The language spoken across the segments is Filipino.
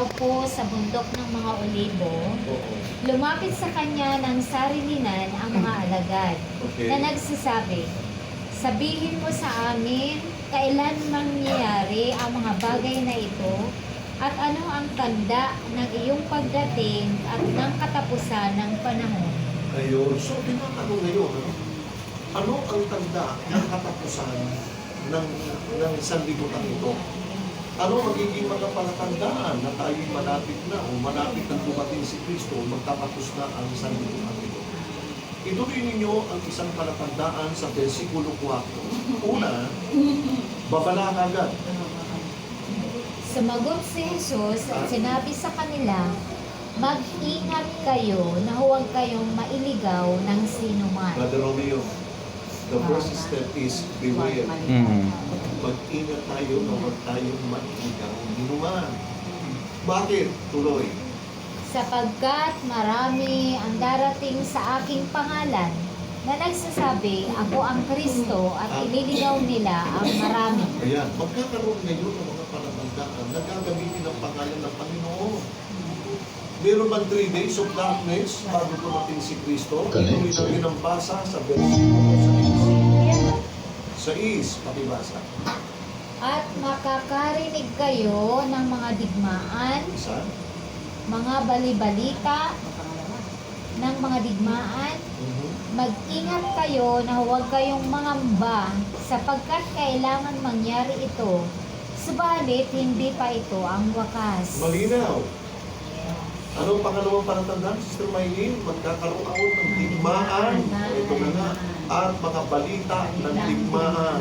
nakaupo sa bundok ng mga olibo, lumapit sa kanya ng sarilinan ang mga alagad Okay. na nagsasabi, Sabihin mo sa amin, kailan mangyayari ang mga bagay na ito at ano ang tanda ng iyong pagdating at ng katapusan ng panahon. Ayun. So, tinatanong ngayon, ano? Ano ang tanda ng katapusan ng, ng sanlibutan ito? Ano magiging mga palatandaan na tayo'y malapit na o malapit na dumating si Kristo o magtatapos na ang sanlibutan ito? Ituloy ninyo ang isang palatandaan sa versikulo 4. Una, babala ka agad. Sumagot si Jesus at sinabi sa kanila, Mag-ingat kayo na huwag kayong mailigaw ng sinuman. Brother Romeo, the first step is beware. Mm. Mag-ingat tayo na huwag tayong mag-ingat hinuman. Bakit? Tuloy. sapagkat marami ang darating sa aking pangalan na nagsasabi, ako ang Kristo at ililigaw nila ang marami. Ayan, magkakaroon ngayon ng mga palatandaan na gagamitin ang pangalan ng Panginoon. Meron bang three days of darkness bago dumating si Kristo? Ituloy sir. natin ang basa sa versikulo sa is. pakibasa. At makakarinig kayo ng mga digmaan, Isa. mga balibalita ng mga digmaan, Mhm. Mag-ingat kayo na huwag kayong mangamba sapagkat kailangan mangyari ito. Subalit, hindi pa ito ang wakas. Malinaw. Anong pangalawang palatandaan, Sister Maylene? Magkakaroon ng digmaan. Ito na nga. At mga balita ng digmaan.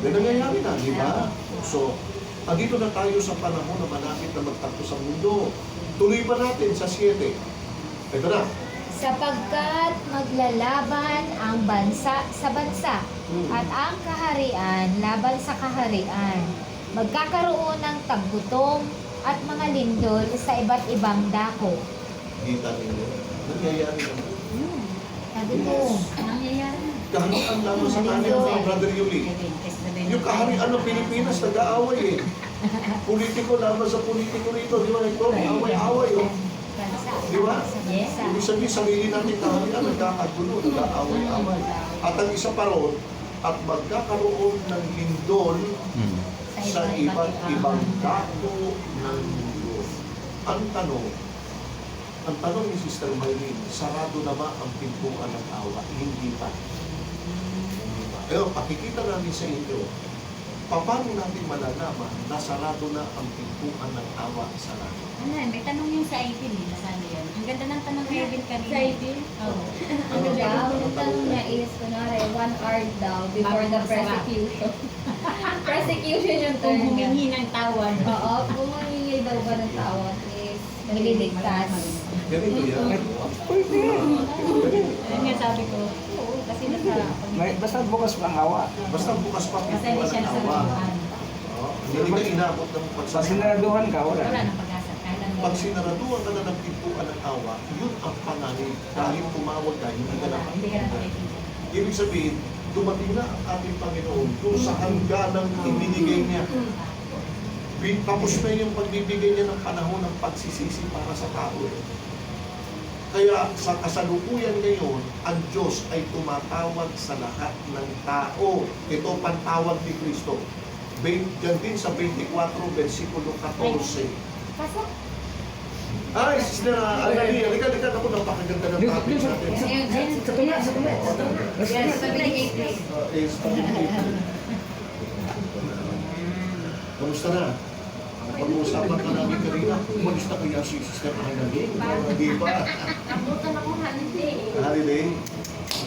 May nangyayari na, di ba? So, andito na tayo sa panahon na malapit na magtakbo sa mundo. Tuloy pa natin sa 7. Ito na. Sapagkat maglalaban ang bansa sa bansa Hmm. at ang kaharian laban sa kaharian. Magkakaroon ng taggutom at mga lindol sa iba't ibang dako. Kita ninyo. Nangyayari na. Nangyayari. Kaharian lamang sa kanya, mga Brother Yuli. Yung kaharian ng Pilipinas, nag-aaway eh. Politiko lamang sa politiko rito. Di ba? Ito, away-away. Oh. Di ba? Ibig sabihin, sarili natin kaharian, nagkakagulo, nag-aaway-away. At ang isa pa ron, at magkakaroon ng lindol Mm. sa iba't ibang dako ng mundo. Ang tanong, ang tanong ni Sister Maylene, sarado na ba ang pintuan ng awa? Hindi pa. Hindi pa. Pero pakikita namin sa inyo, paano natin malalaman na sarado na ang pintuan ng awa sa langit? Ano, may tanong yung sa Ivy eh. Nasaan yun? Ang ganda ng tanong ni Ivy kanina. Sa Ivy? Oo. Ano daw? Ang tanong niya is, kunwari, one hour daw before the persecution. persecution yung Kung term niya. humingi ng tawad. Oo, kung humingi daw ba ng tawad is Nililigtas. Ganito yan. Ayun nga sabi ko, oo, kasi nasa... May, basta bukas pa ang awa. Basta bukas pa Basta hindi siya ng nasa awa. lubuhan. Oo. Hindi ka inabot ng Sa pagsasama. sinaraduhan ka, wala. Wala nang pag-asa. Pag sinaraduan ka na ng pintuan ng awa, yun ang panganib. Dahil tumawag ka, hindi ka na. Ibig sabihin, dumating na ang ating Panginoon kung sa hangganang ibinigay niya. Tapos na yung pagbibigay niya ng panahon ng pagsisisi para sa tao. Kaya sa kasalukuyan ngayon, ang Diyos ay tumatawag sa lahat ng tao. Ito pantawag ni Kristo. Diyan din sa 24, versikulo 14. Pasok. Ay, Sister Alali, halika, halika. Ako, napakaganda ng topic natin. Sa tuna, sa tuna. Yes. Uh, is Kamusta na? Pag-uusapan ka namin kanina, umalis na kaya si Sister Annalyn? Hindi pa. Nabutan ako holiday. Holiday?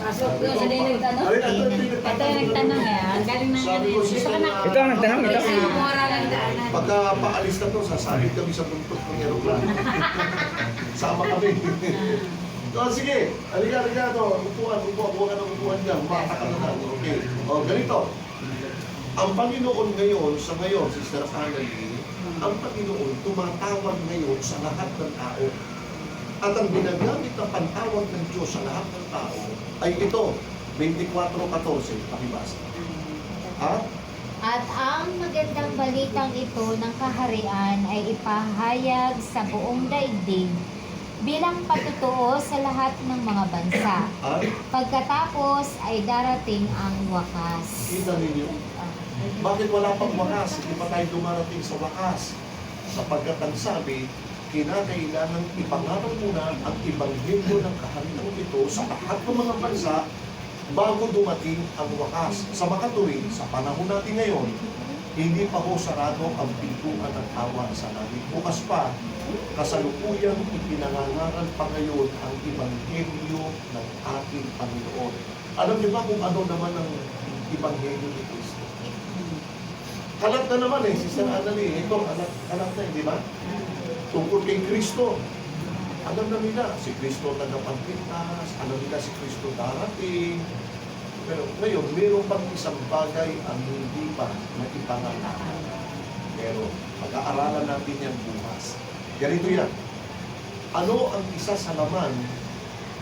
Pasok doon, sila yung nagtanong. Ito yung Ito yung nagtanong eh. Ang galing ng ko, Gusto ka na. Ito ang nagtanong, ito. Lang daanan. Pagka paalis na to, sasahid kami sa buntot ng aeroplano. Sama kami. So, sige, halika, halika to. Upuan, upuan, upuan ka ng upuan dyan. Mata ka na lang. Okay. O, ganito. Ang Panginoon ngayon, sa ngayon, Sister Annalyn, ang Panginoon tumatawag ngayon sa lahat ng tao. At ang ginagamit na pantawag ng Diyos sa lahat ng tao ay ito, 24.14, pakibasa. Ha? At ang magandang balitang ito ng kaharian ay ipahayag sa buong daigdig bilang patutuo sa lahat ng mga bansa. At Pagkatapos ay darating ang wakas. kita ninyo, bakit wala pang wakas? Hindi pa tayo dumarating sa wakas. Sapagkat ang sabi, kinakailangan ipangaral muna ang ibanghelyo ng kaharian ito sa lahat ng mga bansa bago dumating ang wakas. Sa makatuwid, sa panahon natin ngayon, hindi pa ho sarado ang pintuan ng awa sa langit. Bukas pa, kasalukuyang ipinangangaral pa ngayon ang ibanghelyo ng ating Panginoon. Alam niyo ba kung ano naman ang ibanghelyo ni Kristo? Anak na naman eh, Sister Annalie, ito, anak, anak na eh, di ba? Tungkol kay Kristo. Alam na nila, si Kristo tagapagpintas, alam nila si Kristo darating. Pero ngayon, mayroon pang isang bagay ang hindi pa na ipangalan. Pero pag-aaralan natin yan bukas. Ganito yan. Ano ang isa sa laman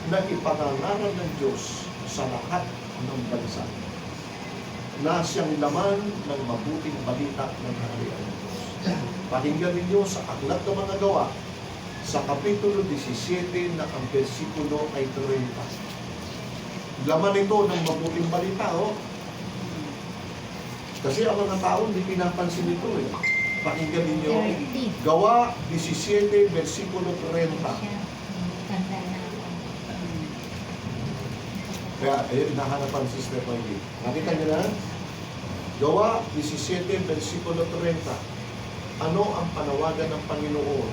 na ipangangaral ng Diyos sa lahat ng bansa? na siyang laman ng mabuting balita ng kaharian. Pakinggan ninyo sa Aklat ng Mga Gawa, sa Kapitulo 17 na ang versikulo ay 30. Laman ito ng mabuting balita, oh. Kasi ang mga tao hindi pinapansin ito eh. Pakinggan ninyo, 30. Gawa 17, versikulo 30. Tanda na ako. Kaya, ayun, hinahanap ang Sister Maggie. Nakita niyo na? Gawa 17, versikulo 30. Ano ang panawagan ng Panginoon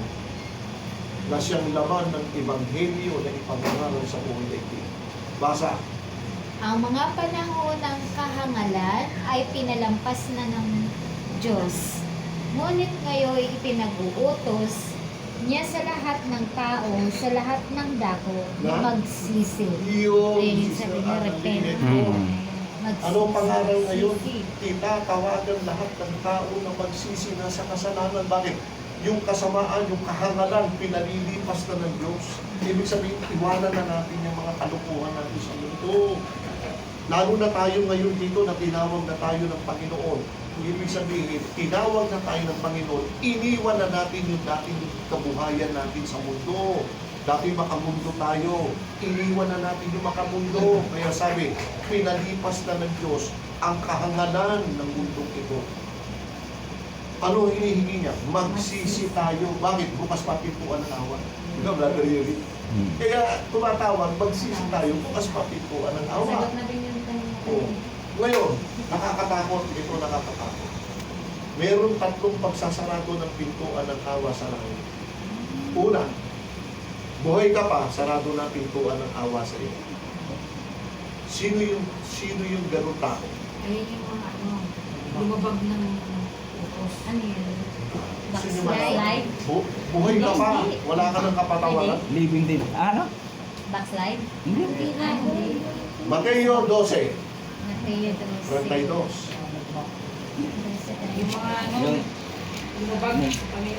na siyang laman ng Ebanghelyo na ipangangaral sa buong daigdig? Basa. Ang mga panahon ng kahangalan ay pinalampas na ng Diyos. Ngunit ngayon ipinag-uutos niya sa lahat ng tao, sa lahat ng dako, na magsisi. Iyo, Ayun yung sabi niya, repent. Annalyn. Ano ang pangaral ngayon? Magsisi. Tinatawagan lahat ng tao na magsisi na sa kasalanan. Bakit? Yung kasamaan, yung kahangalan, pinalilipas na ng Diyos. Ibig sabihin, iwanan na natin yung mga kalukuhan natin sa mundo. Lalo na tayo ngayon dito na tinawag na tayo ng Panginoon. Ibig sabihin, tinawag na tayo ng Panginoon, iniwan na natin yung dating kabuhayan natin sa mundo. Dati makamundo tayo, iniwan na natin yung makamundo. Kaya sabi, pinalipas na ng Diyos ang kahangalan ng mundong ito. Ano ang hinihingi niya? Magsisi tayo. Bakit? Bukas pa pintuan ng awa. Ikaw, Brother Yuri. Hmm. Kaya tumatawag, magsisi tayo, bukas pa pintuan ng awa. Sagot na din yung tanong ko. Oo. Ngayon, nakakatakot, ito nakakatakot. Meron tatlong pagsasarado ng pintuan ng awa sa langit. Una, buhay ka pa, sarado na pintuan ng awa sa iyo. Sino yung sino yung ganun tao? Ayun yung mga ano, lumabag ng utos. Ano yun? Sino? Backslide? Bu- buhay ka pa, wala ka ng kapatawaran. Living din. Ano? Backslide? Hindi. Hindi hindi. Mateo 12, Mateo 12. 32. Yung mga ano, lumabag sa Panginoon.